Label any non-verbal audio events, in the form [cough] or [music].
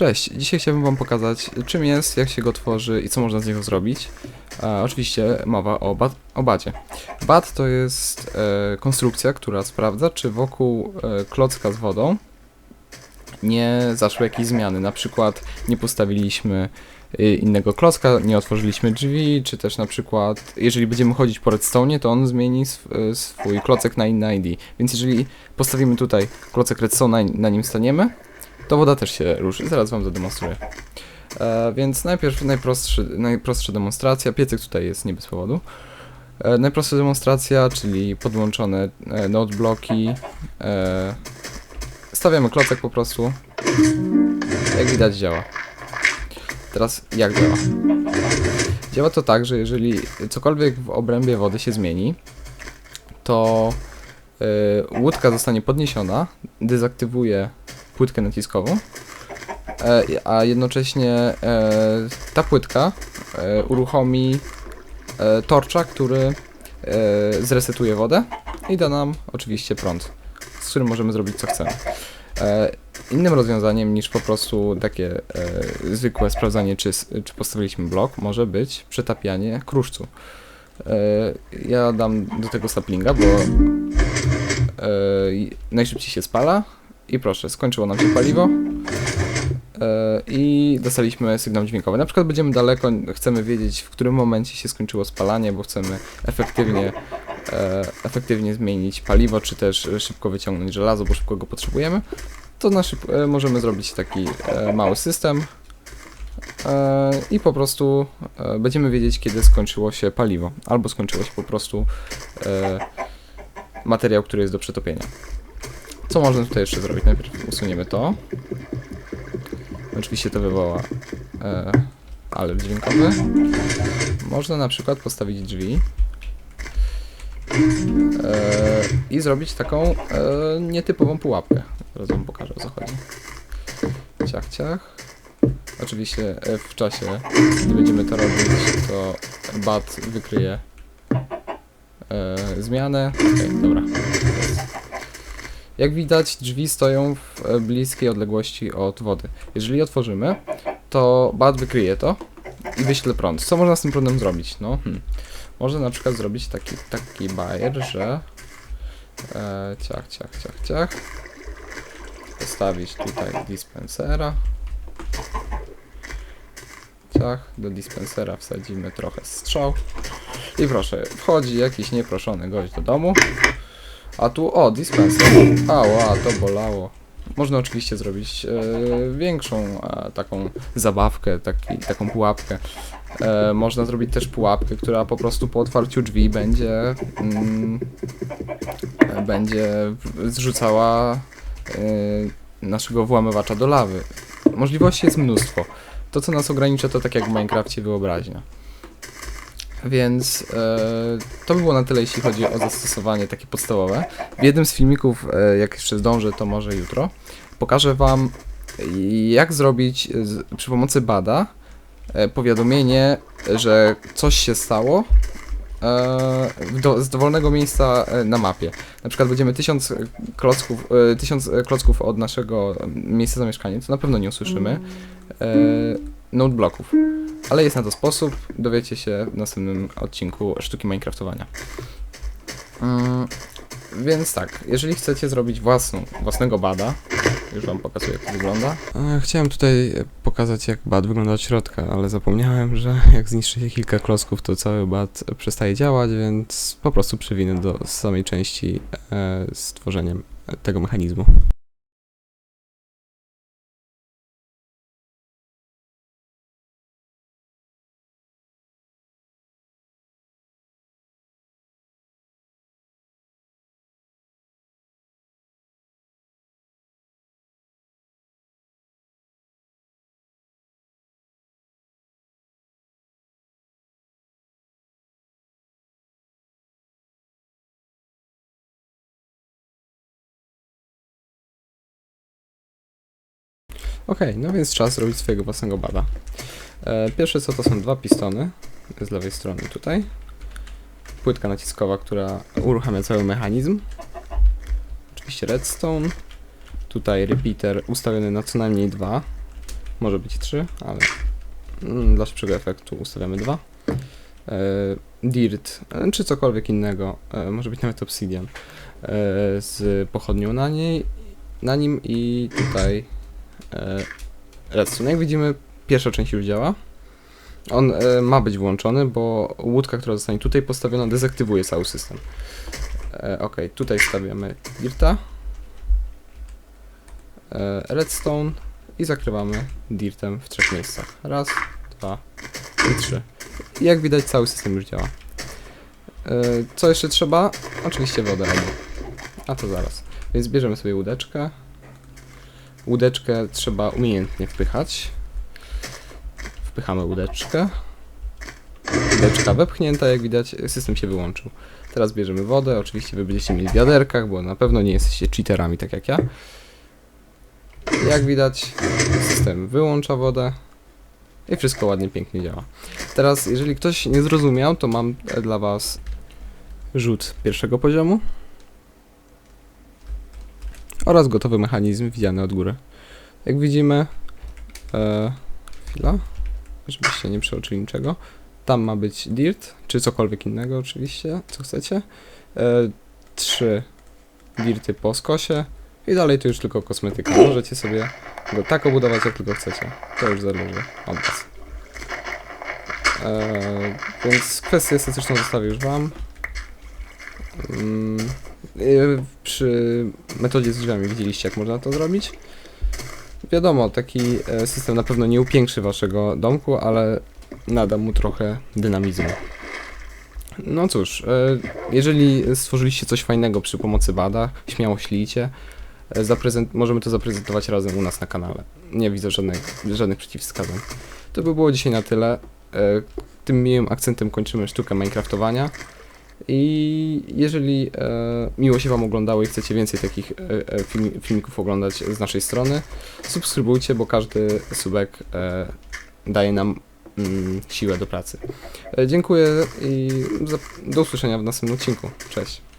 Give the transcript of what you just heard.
Cześć, dzisiaj chciałbym Wam pokazać czym jest, jak się go tworzy i co można z niego zrobić. E, oczywiście mowa o, bat, o bacie. Bat to jest e, konstrukcja, która sprawdza, czy wokół e, klocka z wodą nie zaszły jakieś zmiany. Na przykład nie postawiliśmy y, innego klocka, nie otworzyliśmy drzwi, czy też na przykład, jeżeli będziemy chodzić po redstone, to on zmieni y, swój klocek na inny ID. Więc jeżeli postawimy tutaj klocek redstone, na nim staniemy, to woda też się ruszy. Zaraz wam zademonstruję. E, więc najpierw najprostszy, najprostsza demonstracja. Piecyk tutaj jest nie bez powodu. E, najprostsza demonstracja, czyli podłączone e, node bloki. E, stawiamy klocek po prostu. Jak widać działa. Teraz jak działa? Działa to tak, że jeżeli cokolwiek w obrębie wody się zmieni, to e, łódka zostanie podniesiona, dezaktywuje płytkę naciskową, e, a jednocześnie e, ta płytka e, uruchomi torcza, który zresetuje wodę i da nam oczywiście prąd, z którym możemy zrobić co chcemy. Innym rozwiązaniem niż po prostu takie zwykłe sprawdzanie, czy, czy postawiliśmy blok, może być przetapianie kruszcu. Ja dam do tego saplinga, bo najszybciej się spala, i proszę, skończyło nam się paliwo. E, I dostaliśmy sygnał dźwiękowy. Na przykład będziemy daleko, chcemy wiedzieć, w którym momencie się skończyło spalanie, bo chcemy efektywnie, e, efektywnie zmienić paliwo, czy też szybko wyciągnąć żelazo, bo szybko go potrzebujemy. To na e, możemy zrobić taki mały system. I po prostu będziemy wiedzieć, kiedy skończyło się paliwo, albo skończyło się po prostu materiał, który jest do przetopienia. Co można tutaj jeszcze zrobić? Najpierw usuniemy to. Oczywiście to wywoła e, alert dźwiękowy. Można na przykład postawić drzwi e, i zrobić taką e, nietypową pułapkę. Zaraz wam pokażę o co chodzi. Ciach, ciach. Oczywiście e, w czasie, gdy będziemy to robić, to bat wykryje e, zmianę. Okej, dobra. Jak widać, drzwi stoją w e, bliskiej odległości od wody. Jeżeli otworzymy, to bat wykryje to i wyśle prąd. Co można z tym prądem zrobić? No, hmm. Można na przykład zrobić taki, taki bajer, że e, ciach, ciach, ciach, ciach. Postawić tutaj dispensera. Ciach, do dispensera wsadzimy trochę strzał. I proszę, wchodzi jakiś nieproszony gość do domu. A tu, o, dispenser. Ała, to bolało. Można oczywiście zrobić e, większą e, taką zabawkę, taki, taką pułapkę. E, można zrobić też pułapkę, która po prostu po otwarciu drzwi będzie mm, będzie zrzucała e, naszego włamywacza do lawy. Możliwości jest mnóstwo. To, co nas ogranicza, to tak jak w Minecrafcie wyobraźnia. Więc e, to by było na tyle, jeśli chodzi o zastosowanie takie podstawowe. W jednym z filmików, e, jak jeszcze zdążę, to może jutro, pokażę Wam, jak zrobić z, przy pomocy bada e, powiadomienie, że coś się stało e, do, z dowolnego miejsca e, na mapie. Na przykład będziemy tysiąc klocków, e, tysiąc e, klocków od naszego miejsca zamieszkania, to na pewno nie usłyszymy e, node bloków. Ale jest na to sposób, dowiecie się w następnym odcinku sztuki Minecraftowania. Mm, więc tak, jeżeli chcecie zrobić własną, własnego bada, już wam pokazuję jak to wygląda. E, Chciałem tutaj pokazać jak bat wygląda od środka, ale zapomniałem, że [laughs] jak zniszczy się kilka klocków, to cały bat przestaje działać, więc po prostu przewinę do samej części e, z tworzeniem tego mechanizmu. Okej, no więc czas robić swojego własnego bada. E, pierwsze co to są dwa pistony z lewej strony tutaj. Płytka naciskowa, która uruchamia cały mechanizm. Oczywiście redstone. Tutaj repeater ustawiony na co najmniej dwa. może być 3, ale mm, dla szybszego efektu ustawiamy 2. E, dirt, e, czy cokolwiek innego, e, może być nawet obsidian, e, z pochodnią na niej, na nim i tutaj redstone. Jak widzimy, pierwsza część już działa. On e, ma być włączony, bo łódka, która zostanie tutaj postawiona, dezaktywuje cały system. E, ok, tutaj stawiamy dirta, e, redstone i zakrywamy dirtem w trzech miejscach. Raz, dwa i trzy. I jak widać cały system już działa. E, co jeszcze trzeba? Oczywiście wodę. A to zaraz. Więc bierzemy sobie łódeczkę. Łódeczkę trzeba umiejętnie wpychać. Wpychamy łódeczkę. Łódeczka wepchnięta, jak widać, system się wyłączył. Teraz bierzemy wodę, oczywiście wy będziecie mieli w wiaderkach, bo na pewno nie jesteście cheaterami tak jak ja. Jak widać, system wyłącza wodę i wszystko ładnie, pięknie działa. Teraz, jeżeli ktoś nie zrozumiał, to mam dla was rzut pierwszego poziomu oraz gotowy mechanizm widziany od góry. Jak widzimy, e, chwila, żebyście nie przeoczyli niczego. Tam ma być dirt, czy cokolwiek innego oczywiście, co chcecie. E, trzy dirty po skosie i dalej to już tylko kosmetyka. Możecie sobie go tak obudować, jak tylko chcecie. To już zależy od was. E, więc kwestię estetyczną zostawię już wam. Mm, przy metodzie z drzwiami widzieliście, jak można to zrobić. Wiadomo, taki e, system na pewno nie upiększy waszego domku, ale nada mu trochę dynamizmu. No cóż, e, jeżeli stworzyliście coś fajnego przy pomocy bada, śmiało ślijcie. E, Zaprezent- możemy to zaprezentować razem u nas na kanale. Nie widzę żadnych, żadnych przeciwwskazań. To by było dzisiaj na tyle. Tym miłym akcentem kończymy sztukę Minecraftowania. I jeżeli e, miło się Wam oglądało i chcecie więcej takich e, e, film, filmików oglądać z naszej strony, subskrybujcie, bo każdy subek e, daje nam mm, siłę do pracy. E, dziękuję i do usłyszenia w następnym odcinku. Cześć.